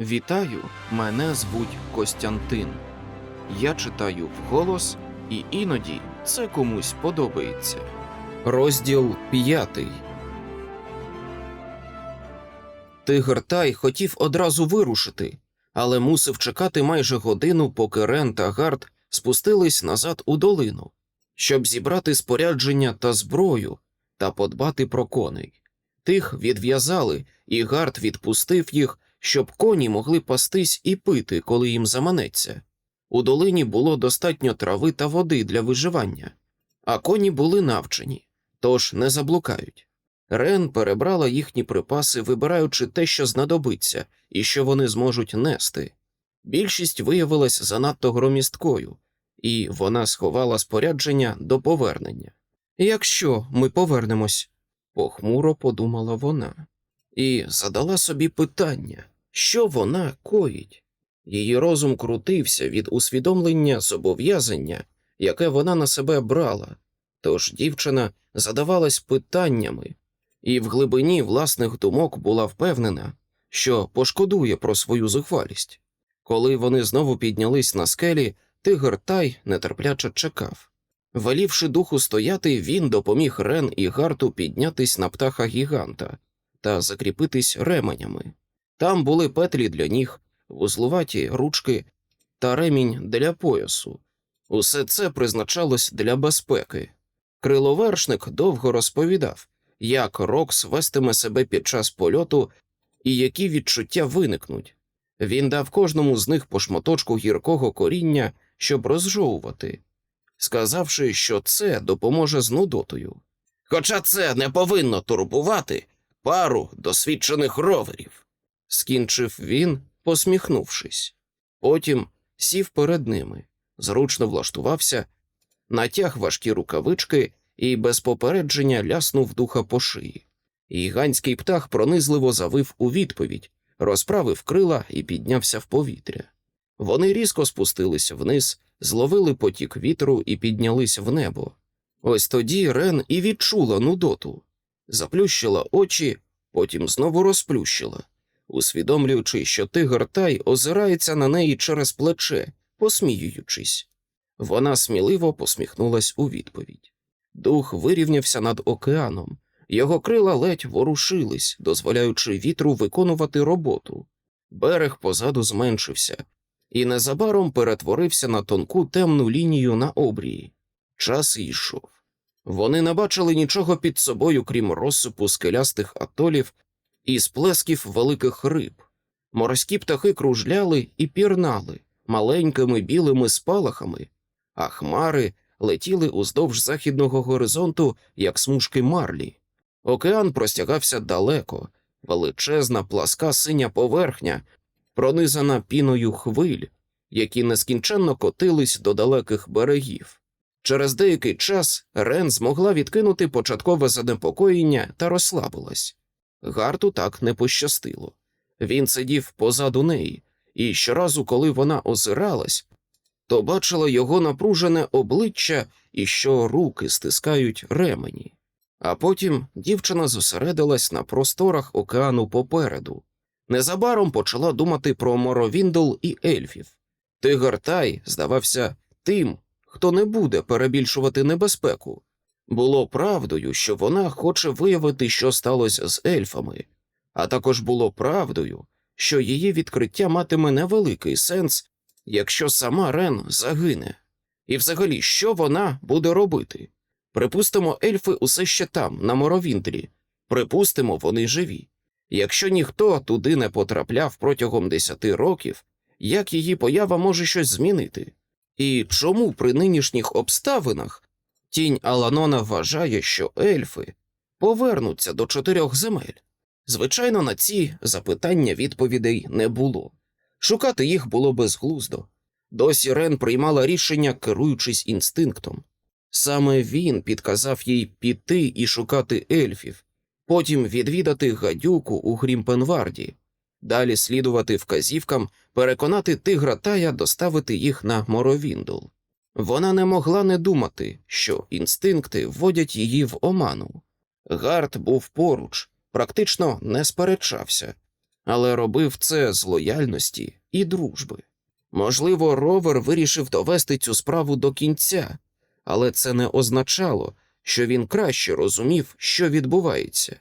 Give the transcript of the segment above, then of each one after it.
Вітаю, мене звуть Костянтин. Я читаю вголос, і іноді це комусь подобається. Розділ п'ятий. Тигр Тай хотів одразу вирушити, але мусив чекати майже годину, поки Рен та Гард спустились назад у долину, щоб зібрати спорядження та зброю та подбати про коней. Тих відв'язали, і Гард відпустив їх, щоб коні могли пастись і пити, коли їм заманеться. У долині було достатньо трави та води для виживання, а коні були навчені, тож не заблукають. Рен перебрала їхні припаси, вибираючи те, що знадобиться, і що вони зможуть нести. Більшість виявилась занадто громісткою, і вона сховала спорядження до повернення. Якщо ми повернемось, похмуро подумала вона, і задала собі питання, що вона коїть. Її розум крутився від усвідомлення зобов'язання, яке вона на себе брала, тож дівчина задавалась питаннями, і в глибині власних думок була впевнена, що пошкодує про свою зухвалість. Коли вони знову піднялись на скелі, тигр Тай нетерпляче чекав. Велівши духу стояти, він допоміг Рен і Гарту піднятись на птаха гіганта та закріпитись ременями. Там були петлі для ніг, вузлуваті ручки та ремінь для поясу. Усе це призначалось для безпеки. Криловершник довго розповідав, як Рокс вестиме себе під час польоту і які відчуття виникнуть. Він дав кожному з них по шматочку гіркого коріння, щоб розжовувати, сказавши, що це допоможе з нудотою. Хоча це не повинно турбувати пару досвідчених роверів, скінчив він, посміхнувшись. Потім сів перед ними, зручно влаштувався, натяг важкі рукавички і без попередження ляснув духа по шиї. Гігантський птах пронизливо завив у відповідь, розправив крила і піднявся в повітря. Вони різко спустилися вниз, зловили потік вітру і піднялись в небо. Ось тоді Рен і відчула нудоту, заплющила очі, потім знову розплющила, усвідомлюючи, що тигр Тай озирається на неї через плече, посміюючись. Вона сміливо посміхнулась у відповідь. Дух вирівнявся над океаном, його крила ледь ворушились, дозволяючи вітру виконувати роботу. Берег позаду зменшився, і незабаром перетворився на тонку темну лінію на обрії. Час йшов. Вони не бачили нічого під собою, крім розсипу скелястих атолів і сплесків великих риб. Морські птахи кружляли і пірнали маленькими білими спалахами, а хмари летіли уздовж західного горизонту, як смужки марлі. Океан простягався далеко, величезна пласка синя поверхня, пронизана піною хвиль, які нескінченно котились до далеких берегів. Через деякий час Рен змогла відкинути початкове занепокоєння та розслабилась. Гарту так не пощастило. Він сидів позаду неї, і щоразу, коли вона озиралась, то бачила його напружене обличчя і що руки стискають ремені. А потім дівчина зосередилась на просторах океану попереду. Незабаром почала думати про Моровіндл і ельфів. Тигр Тай здавався тим, хто не буде перебільшувати небезпеку. Було правдою, що вона хоче виявити, що сталося з ельфами, а також було правдою, що її відкриття матиме невеликий сенс, якщо сама Рен загине. І взагалі, що вона буде робити? Припустимо, ельфи усе ще там, на Моровіндрі. Припустимо, вони живі. Якщо ніхто туди не потрапляв протягом десяти років, як її поява може щось змінити? І чому при нинішніх обставинах тінь Аланона вважає, що ельфи повернуться до чотирьох земель? Звичайно, на ці запитання відповідей не було. Шукати їх було безглуздо. Досі Рен приймала рішення, керуючись інстинктом. Саме він підказав їй піти і шукати ельфів, потім відвідати гадюку у Грімпенварді, далі слідувати вказівкам, переконати тигра Тая доставити їх на Моровіндл. Вона не могла не думати, що інстинкти вводять її в оману. Гард був поруч, практично не сперечався, але робив це з лояльності і дружби. Можливо, ровер вирішив довести цю справу до кінця, але це не означало, що він краще розумів, що відбувається.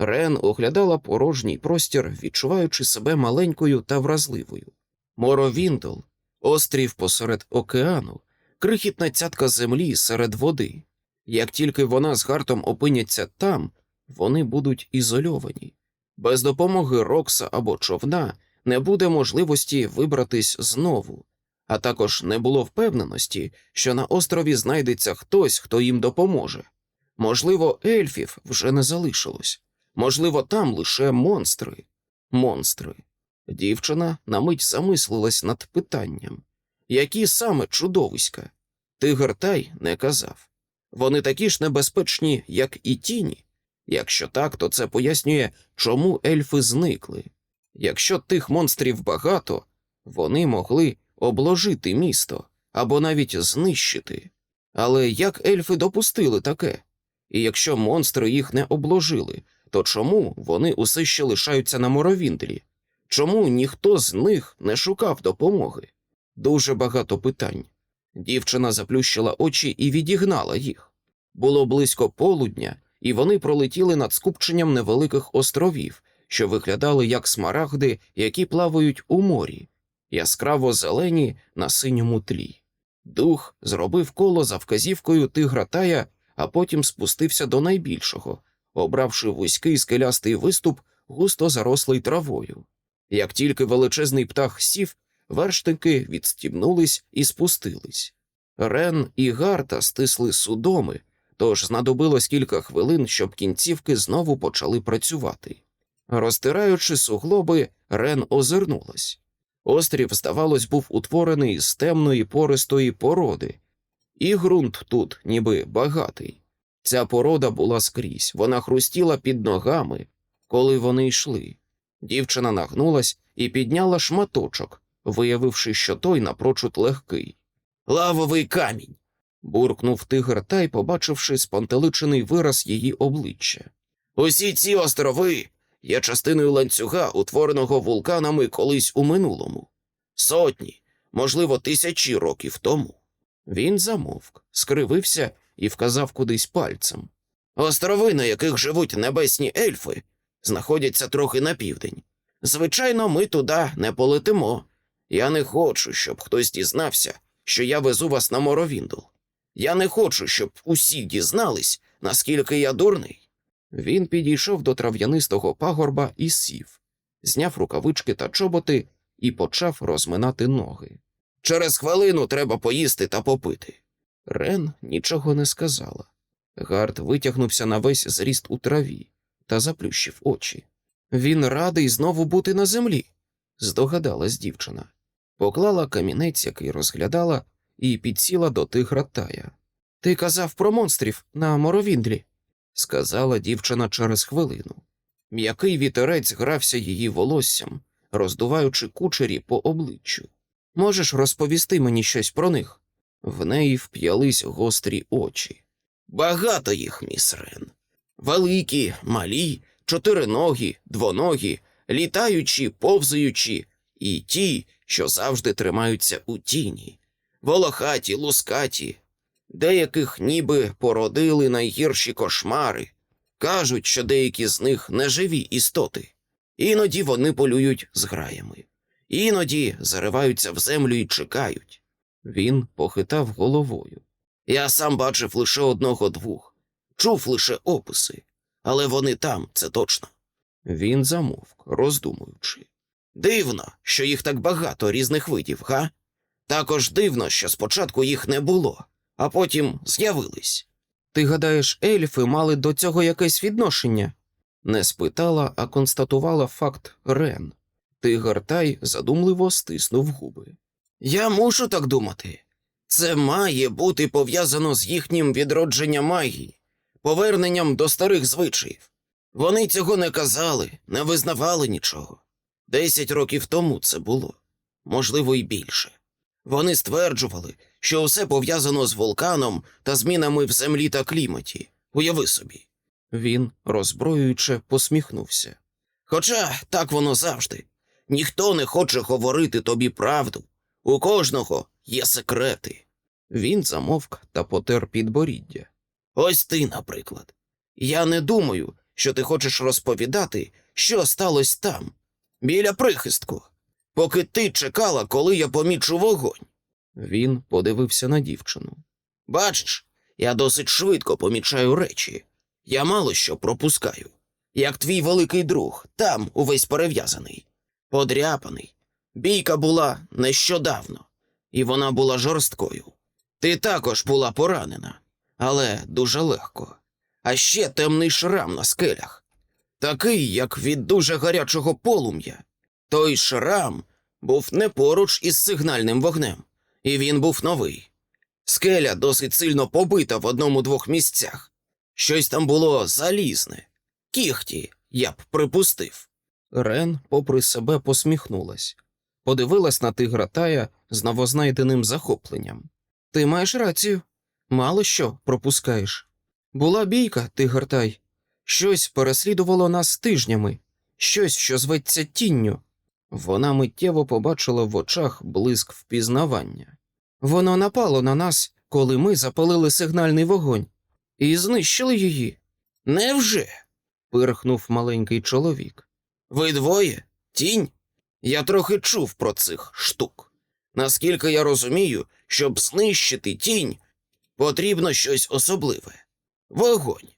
Рен оглядала порожній простір, відчуваючи себе маленькою та вразливою. Моровіндл, острів посеред океану, крихітна цятка землі серед води. Як тільки вона з Гартом опиняться там, вони будуть ізольовані. Без допомоги Рокса або човна не буде можливості вибратись знову, а також не було впевненості, що на острові знайдеться хтось, хто їм допоможе. Можливо, ельфів вже не залишилось, можливо, там лише монстри. Монстри. Дівчина на мить замислилась над питанням які саме чудовиська? Тигр Тай не казав. Вони такі ж небезпечні, як і тіні. Якщо так, то це пояснює, чому ельфи зникли. Якщо тих монстрів багато, вони могли обложити місто або навіть знищити. Але як ельфи допустили таке? І якщо монстри їх не обложили, то чому вони усе ще лишаються на моровіндлі? Чому ніхто з них не шукав допомоги? Дуже багато питань. Дівчина заплющила очі і відігнала їх. Було близько полудня, і вони пролетіли над скупченням невеликих островів, що виглядали як смарагди, які плавають у морі, яскраво зелені на синьому тлі. Дух зробив коло за вказівкою тигра тая, а потім спустився до найбільшого, обравши вузький скелястий виступ, густо зарослий травою. Як тільки величезний птах сів, верштики відстібнулись і спустились. Рен і Гарта стисли судоми, тож знадобилось кілька хвилин, щоб кінцівки знову почали працювати. Розтираючи суглоби, Рен озирнулась. Острів, здавалось, був утворений з темної пористої породи, і ґрунт тут, ніби багатий. Ця порода була скрізь, вона хрустіла під ногами, коли вони йшли. Дівчина нагнулась і підняла шматочок, виявивши, що той напрочуд легкий. Лавовий камінь. буркнув тигр Тай, побачивши спантеличений вираз її обличчя. Усі ці острови є частиною ланцюга, утвореного вулканами колись у минулому. Сотні, можливо, тисячі років тому. Він замовк, скривився і вказав кудись пальцем. Острови, на яких живуть небесні ельфи, знаходяться трохи на південь. Звичайно, ми туди не полетимо. Я не хочу, щоб хтось дізнався, що я везу вас на Моровіндл. Я не хочу, щоб усі дізнались, наскільки я дурний. Він підійшов до трав'янистого пагорба і сів, зняв рукавички та чоботи і почав розминати ноги. Через хвилину треба поїсти та попити. Рен нічого не сказала. Гард витягнувся на весь зріст у траві та заплющив очі. Він радий знову бути на землі, здогадалась дівчина. Поклала камінець, який розглядала, і підсіла до тигра тая. Ти казав про монстрів на моровіндлі, сказала дівчина через хвилину. М'який вітерець грався її волоссям, роздуваючи кучері по обличчю. Можеш розповісти мені щось про них? В неї вп'ялись гострі очі. Багато їх, міс Рен. Великі, малі, чотириногі, двоногі, літаючі, повзаючі, і ті, що завжди тримаються у тіні, волохаті, лускаті, деяких ніби породили найгірші кошмари. Кажуть, що деякі з них неживі істоти, іноді вони полюють з граями, іноді зариваються в землю і чекають. Він похитав головою. Я сам бачив лише одного двох, чув лише описи, але вони там, це точно. Він замовк, роздумуючи. Дивно, що їх так багато різних видів, га? Також дивно, що спочатку їх не було, а потім з'явились. Ти гадаєш, ельфи мали до цього якесь відношення? Не спитала, а констатувала факт Рен. Тигр Тай задумливо стиснув губи. Я мушу так думати. Це має бути пов'язано з їхнім відродженням магії, поверненням до старих звичаїв. Вони цього не казали, не визнавали нічого. Десять років тому це було, можливо, і більше. Вони стверджували, що все пов'язано з вулканом та змінами в землі та кліматі. Уяви собі. Він, роззброюючи, посміхнувся. Хоча так воно завжди. Ніхто не хоче говорити тобі правду. У кожного є секрети. Він замовк та потер підборіддя. Ось ти, наприклад. Я не думаю, що ти хочеш розповідати, що сталося там, біля прихистку, поки ти чекала, коли я помічу вогонь. Він подивився на дівчину. Бачиш, я досить швидко помічаю речі. Я мало що пропускаю. Як твій великий друг, там увесь перев'язаний, подряпаний. Бійка була нещодавно, і вона була жорсткою. Ти також була поранена, але дуже легко. А ще темний шрам на скелях, такий, як від дуже гарячого полум'я. Той шрам був не поруч із сигнальним вогнем, і він був новий. Скеля досить сильно побита в одному-двох місцях. Щось там було залізне, кіхті, я б припустив. Рен, попри себе, посміхнулась, подивилась на тигра Тая з новознайденим захопленням. Ти маєш рацію, мало що пропускаєш. Була бійка, тигр Тай. Щось переслідувало нас тижнями, щось, що зветься тінню. Вона миттєво побачила в очах блиск впізнавання. Воно напало на нас, коли ми запалили сигнальний вогонь, і знищили її. Невже? пирхнув маленький чоловік. Ви двоє? Тінь? Я трохи чув про цих штук. Наскільки я розумію, щоб знищити тінь, потрібно щось особливе. Вогонь,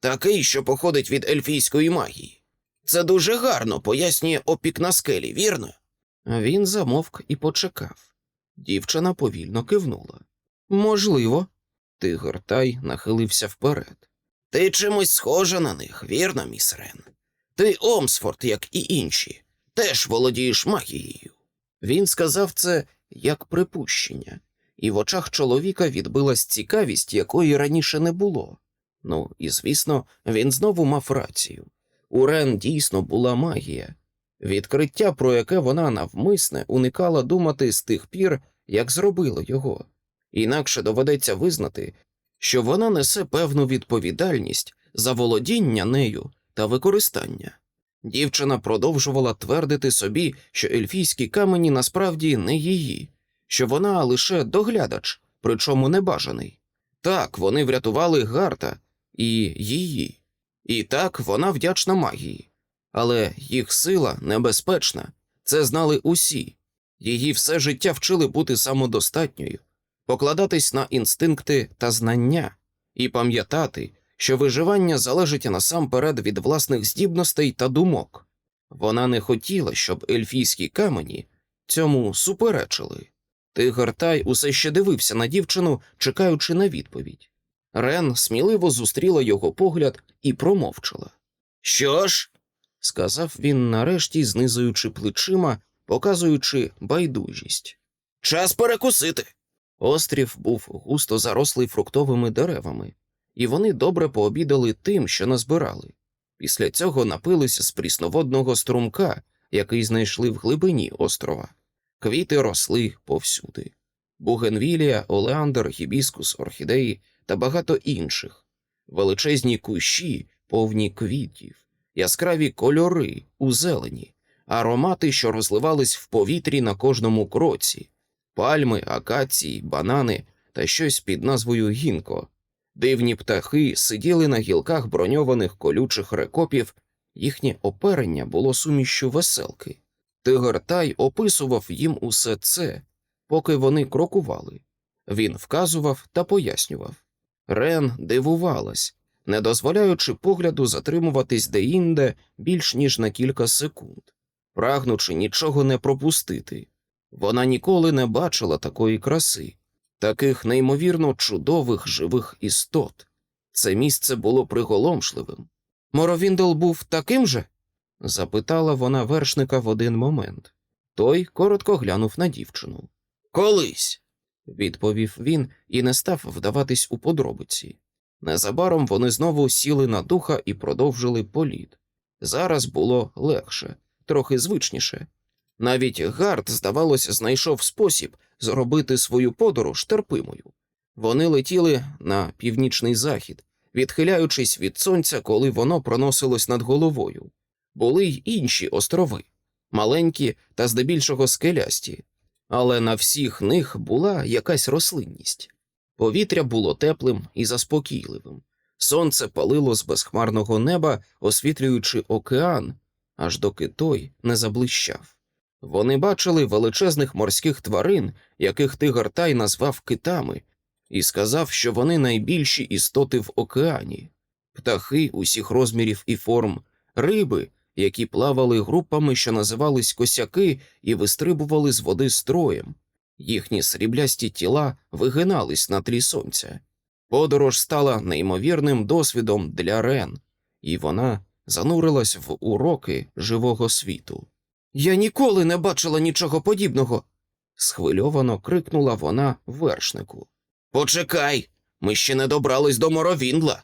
такий, що походить від ельфійської магії. Це дуже гарно пояснює опік на скелі, вірно? Він замовк і почекав. Дівчина повільно кивнула. Можливо. Тигр Тай нахилився вперед. Ти чимось схожа на них, вірно, міс Рен? Ти Омсфорд, як і інші, теж володієш магією. Він сказав це як припущення, і в очах чоловіка відбилась цікавість, якої раніше не було. Ну, і звісно, він знову мав рацію. У Рен дійсно була магія, відкриття, про яке вона навмисне уникала думати з тих пір, як зробила його. Інакше доведеться визнати, що вона несе певну відповідальність за володіння нею та використання. Дівчина продовжувала твердити собі, що ельфійські камені насправді не її, що вона лише доглядач, причому небажаний. Так, вони врятували Гарта і її, і так вона вдячна магії, але їх сила небезпечна, це знали усі. Її все життя вчили бути самодостатньою, покладатись на інстинкти та знання і пам'ятати, що виживання залежить насамперед від власних здібностей та думок. Вона не хотіла, щоб ельфійські камені цьому суперечили. Тигр Тай усе ще дивився на дівчину, чекаючи на відповідь. Рен сміливо зустріла його погляд і промовчала. Що ж? сказав він нарешті, знизуючи плечима, показуючи байдужість. Час перекусити. Острів був густо зарослий фруктовими деревами, і вони добре пообідали тим, що назбирали. Після цього напилися з прісноводного струмка, який знайшли в глибині острова. Квіти росли повсюди. Бугенвілія, олеандр, гібіскус, орхідеї та багато інших, величезні кущі, повні квітів, яскраві кольори у зелені, аромати, що розливались в повітрі на кожному кроці, пальми, акації, банани та щось під назвою гінко. Дивні птахи сиділи на гілках броньованих колючих рекопів, їхнє оперення було сумішчю веселки. Тигр Тай описував їм усе це, поки вони крокували. Він вказував та пояснював. Рен дивувалась, не дозволяючи погляду затримуватись деінде більш ніж на кілька секунд, прагнучи нічого не пропустити. Вона ніколи не бачила такої краси, таких неймовірно чудових живих істот. Це місце було приголомшливим. Моровіндел був таким же? запитала вона вершника в один момент. Той коротко глянув на дівчину. Колись, відповів він і не став вдаватись у подробиці. Незабаром вони знову сіли на духа і продовжили політ. Зараз було легше, трохи звичніше. Навіть Гард, здавалося, знайшов спосіб зробити свою подорож терпимою. Вони летіли на північний захід, відхиляючись від сонця, коли воно проносилось над головою. Були й інші острови, маленькі та здебільшого скелясті, але на всіх них була якась рослинність. Повітря було теплим і заспокійливим. Сонце палило з безхмарного неба, освітлюючи океан, аж доки той не заблищав. Вони бачили величезних морських тварин, яких Тигартай назвав китами, і сказав, що вони найбільші істоти в океані, птахи усіх розмірів і форм, риби, які плавали групами, що називались косяки, і вистрибували з води строєм. Їхні сріблясті тіла вигинались на тлі сонця. Подорож стала неймовірним досвідом для Рен, і вона занурилась в уроки живого світу. Я ніколи не бачила нічого подібного. схвильовано крикнула вона вершнику. Почекай, ми ще не добрались до Моровіндла.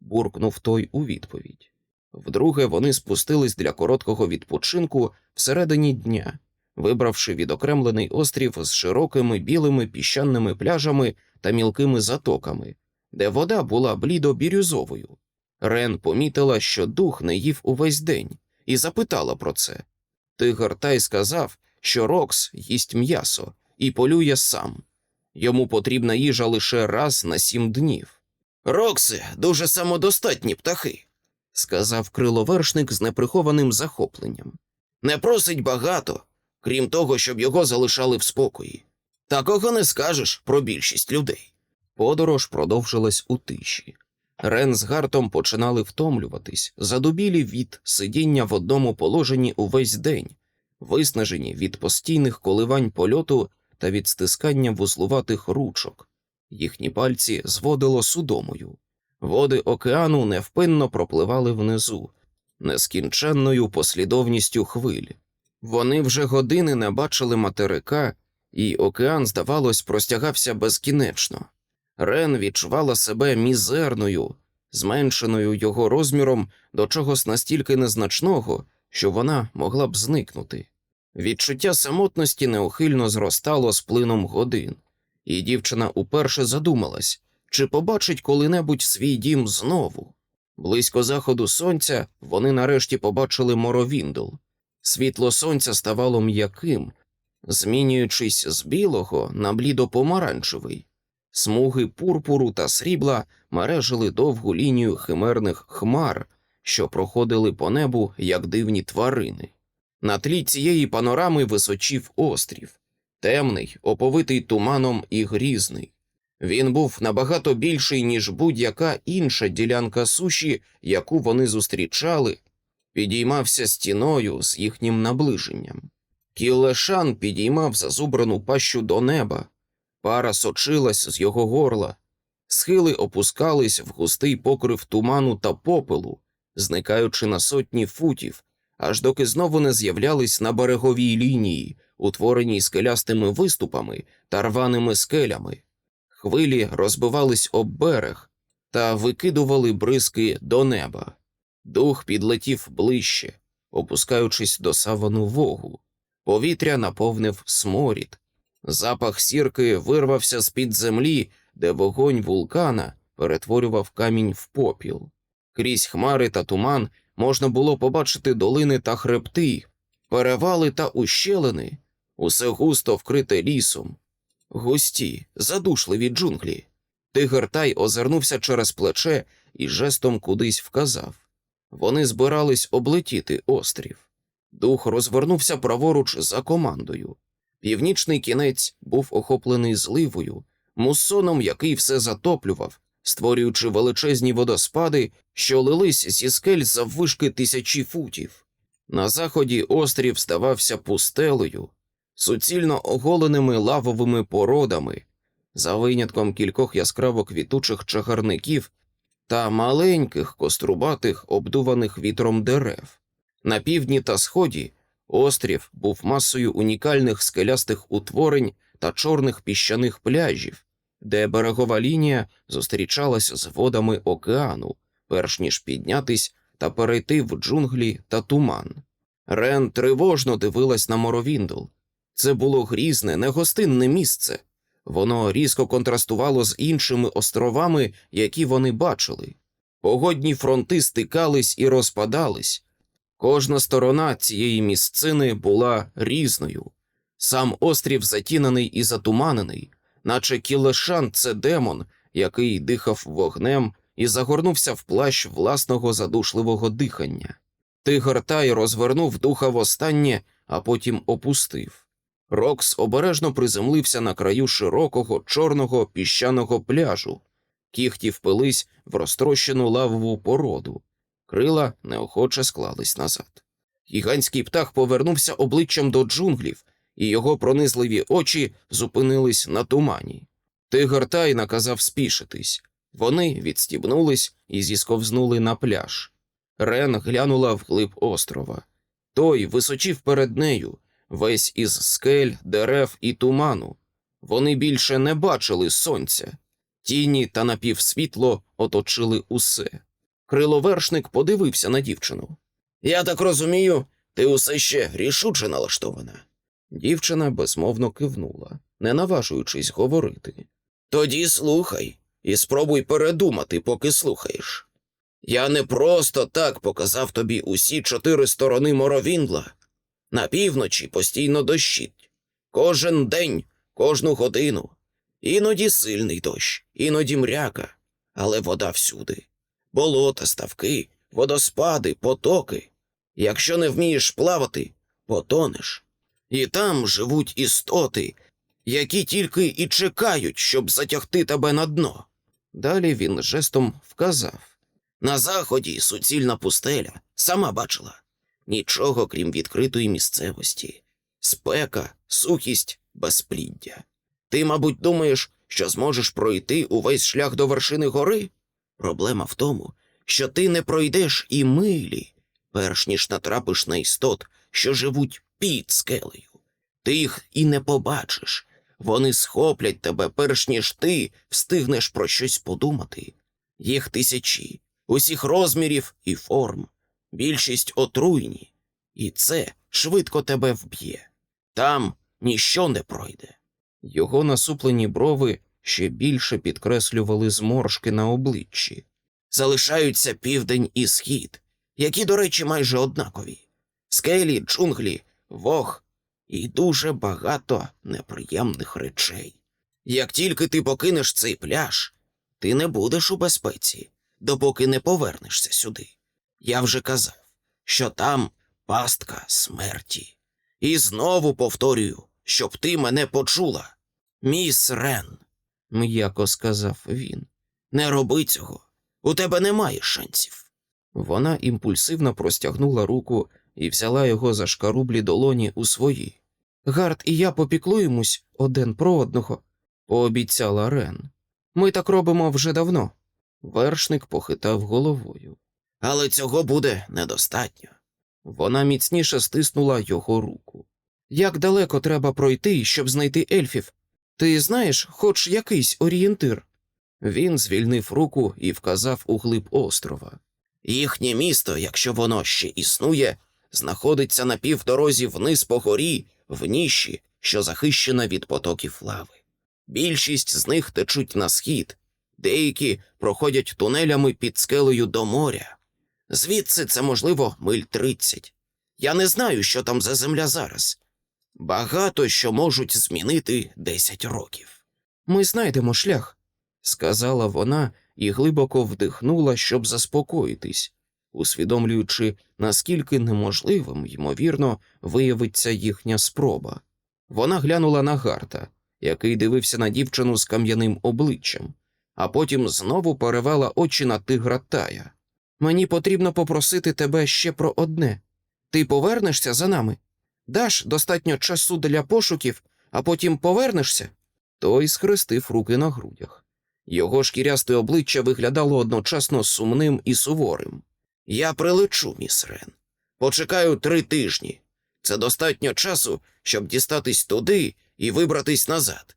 буркнув той у відповідь. Вдруге вони спустились для короткого відпочинку всередині дня, вибравши відокремлений острів з широкими білими піщаними пляжами та мілкими затоками, де вода була блідо-бірюзовою. Рен помітила, що дух не їв увесь день, і запитала про це. Тигр Тай сказав, що Рокс їсть м'ясо і полює сам. Йому потрібна їжа лише раз на сім днів. Рокси дуже самодостатні птахи, сказав криловершник з неприхованим захопленням. Не просить багато, крім того, щоб його залишали в спокої. Такого не скажеш про більшість людей. Подорож продовжилась у тиші. Рен з Гартом починали втомлюватись, задубілі від сидіння в одному положенні увесь день, виснажені від постійних коливань польоту та від стискання вузлуватих ручок. Їхні пальці зводило судомою. Води океану невпинно пропливали внизу, нескінченною послідовністю хвиль. Вони вже години не бачили материка, і океан, здавалось, простягався безкінечно. Рен відчувала себе мізерною, зменшеною його розміром до чогось настільки незначного, що вона могла б зникнути. Відчуття самотності неухильно зростало з плином годин, і дівчина уперше задумалась, чи побачить коли-небудь свій дім знову. Близько заходу сонця вони нарешті побачили моровіндл. Світло сонця ставало м'яким, змінюючись з білого на блідо-помаранчевий. Смуги пурпуру та срібла мережили довгу лінію химерних хмар, що проходили по небу як дивні тварини. На тлі цієї панорами височів острів, темний, оповитий туманом і грізний. Він був набагато більший, ніж будь-яка інша ділянка суші, яку вони зустрічали, підіймався стіною з їхнім наближенням. Кілешан підіймав зазубрану пащу до неба, пара сочилась з його горла, схили опускались в густий покрив туману та попелу, зникаючи на сотні футів, аж доки знову не з'являлись на береговій лінії, утвореній скелястими виступами та рваними скелями. Хвилі розбивались об берег та викидували бризки до неба. Дух підлетів ближче, опускаючись до савану вогу. Повітря наповнив сморід. Запах сірки вирвався з-під землі, де вогонь вулкана перетворював камінь в попіл. Крізь хмари та туман можна було побачити долини та хребти, перевали та ущелини, усе густо вкрите лісом, густі, задушливі джунглі. Тигр Тай озирнувся через плече і жестом кудись вказав. Вони збирались облетіти острів. Дух розвернувся праворуч за командою. Північний кінець був охоплений зливою, муссоном, який все затоплював, створюючи величезні водоспади, що лились зі скель заввишки тисячі футів. На заході острів здавався пустелею, суцільно оголеними лавовими породами, за винятком кількох яскраво квітучих чагарників та маленьких кострубатих, обдуваних вітром дерев. На півдні та сході острів був масою унікальних скелястих утворень та чорних піщаних пляжів, де берегова лінія зустрічалася з водами океану, перш ніж піднятись та перейти в джунглі та туман. Рен тривожно дивилась на Моровіндл. Це було грізне, негостинне місце. Воно різко контрастувало з іншими островами, які вони бачили. Погодні фронти стикались і розпадались. Кожна сторона цієї місцини була різною. Сам острів затінений і затуманений, наче кілешан це демон, який дихав вогнем і загорнувся в плащ власного задушливого дихання. Тигр Тай розвернув духа востаннє, а потім опустив. Рокс обережно приземлився на краю широкого чорного піщаного пляжу. Кіхті впились в розтрощену лавову породу. Крила неохоче склались назад. Гігантський птах повернувся обличчям до джунглів, і його пронизливі очі зупинились на тумані. Тигр Тай наказав спішитись. Вони відстібнулись і зісковзнули на пляж. Рен глянула вглиб острова. Той височів перед нею, весь із скель, дерев і туману. Вони більше не бачили сонця. Тіні та напівсвітло оточили усе. Криловершник подивився на дівчину. Я так розумію, ти усе ще рішуче налаштована. Дівчина безмовно кивнула, не наважуючись говорити. Тоді слухай і спробуй передумати, поки слухаєш. Я не просто так показав тобі усі чотири сторони Моровінла. На півночі постійно дощить. Кожен день, кожну годину. Іноді сильний дощ, іноді мряка, але вода всюди. Болота, ставки, водоспади, потоки. Якщо не вмієш плавати, потонеш. І там живуть істоти, які тільки і чекають, щоб затягти тебе на дно. Далі він жестом вказав. На заході суцільна пустеля, сама бачила. Нічого крім відкритої місцевості, спека, сухість, безпліддя. Ти, мабуть, думаєш, що зможеш пройти увесь шлях до вершини гори? Проблема в тому, що ти не пройдеш і милі, перш ніж натрапиш на істот, що живуть під скелею. Ти їх і не побачиш. Вони схоплять тебе, перш ніж ти встигнеш про щось подумати. Їх тисячі, усіх розмірів і форм, більшість отруйні, і це швидко тебе вб'є. Там ніщо не пройде. Його насуплені брови ще більше підкреслювали зморшки на обличчі. Залишаються південь і схід, які, до речі, майже однакові. Скелі, джунглі, вог і дуже багато неприємних речей. Як тільки ти покинеш цей пляж, ти не будеш у безпеці, допоки не повернешся сюди. Я вже казав, що там пастка смерті. І знову повторюю, щоб ти мене почула. Міс Рен, м'яко сказав він, не роби цього. У тебе немає шансів. Вона імпульсивно простягнула руку і взяла його за шкарублі долоні у свої. Гард і я попіклуємось один про одного, пообіцяла Рен. Ми так робимо вже давно. Вершник похитав головою. Але цього буде недостатньо. Вона міцніше стиснула його руку. Як далеко треба пройти, щоб знайти ельфів? Ти знаєш хоч якийсь орієнтир? Він звільнив руку і вказав у глиб острова. Їхнє місто, якщо воно ще існує, знаходиться на півдорозі вниз по горі, в ніші, що захищена від потоків лави. Більшість з них течуть на схід, деякі проходять тунелями під скелею до моря. Звідси це, можливо, миль тридцять. Я не знаю, що там за земля зараз. Багато що можуть змінити десять років. Ми знайдемо шлях, сказала вона і глибоко вдихнула, щоб заспокоїтись, усвідомлюючи, наскільки неможливим, ймовірно, виявиться їхня спроба. Вона глянула на Гарта, який дивився на дівчину з кам'яним обличчям, а потім знову перевела очі на тигра Тая. Мені потрібно попросити тебе ще про одне. Ти повернешся за нами? Даш достатньо часу для пошуків, а потім повернешся? Той схрестив руки на грудях. Його шкірясте обличчя виглядало одночасно сумним і суворим. Я прилечу, міс Рен. Почекаю три тижні. Це достатньо часу, щоб дістатись туди і вибратись назад.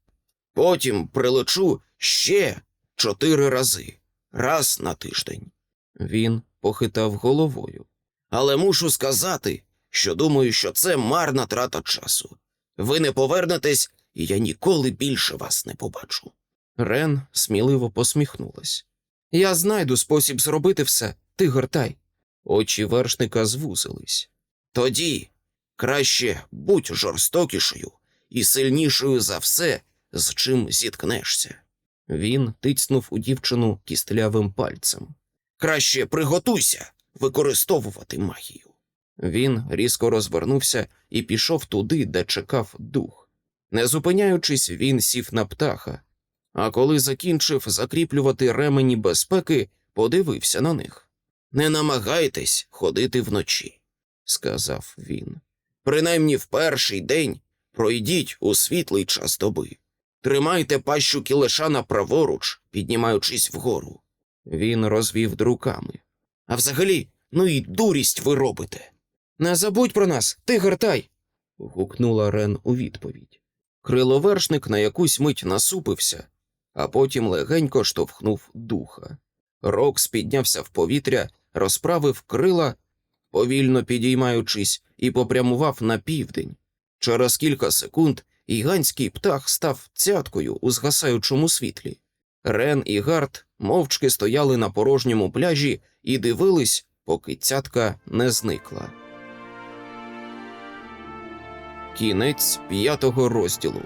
Потім прилечу ще чотири рази, раз на тиждень. Він похитав головою. Але мушу сказати, що думаю, що це марна трата часу. Ви не повернетесь, і я ніколи більше вас не побачу. Рен сміливо посміхнулась. Я знайду спосіб зробити все, ти гортай. Очі вершника звузились. Тоді краще будь жорстокішою і сильнішою за все, з чим зіткнешся. Він тицнув у дівчину кістлявим пальцем. Краще приготуйся використовувати магію. Він різко розвернувся і пішов туди, де чекав дух. Не зупиняючись, він сів на птаха, а коли закінчив закріплювати ремені безпеки, подивився на них. Не намагайтесь ходити вночі, сказав він. Принаймні в перший день пройдіть у світлий час доби. Тримайте пащу кілешана праворуч, піднімаючись вгору. Він розвів руками. А взагалі, ну і дурість ви робите. Не забудь про нас, ти гортай. гукнула Рен у відповідь. Криловершник на якусь мить насупився, а потім легенько штовхнув духа. Рокс піднявся в повітря, розправив крила, повільно підіймаючись, і попрямував на південь. Через кілька секунд гігантський птах став цяткою у згасаючому світлі. Рен і Гард мовчки стояли на порожньому пляжі і дивились, поки цятка не зникла. Кінець п'ятого розділу.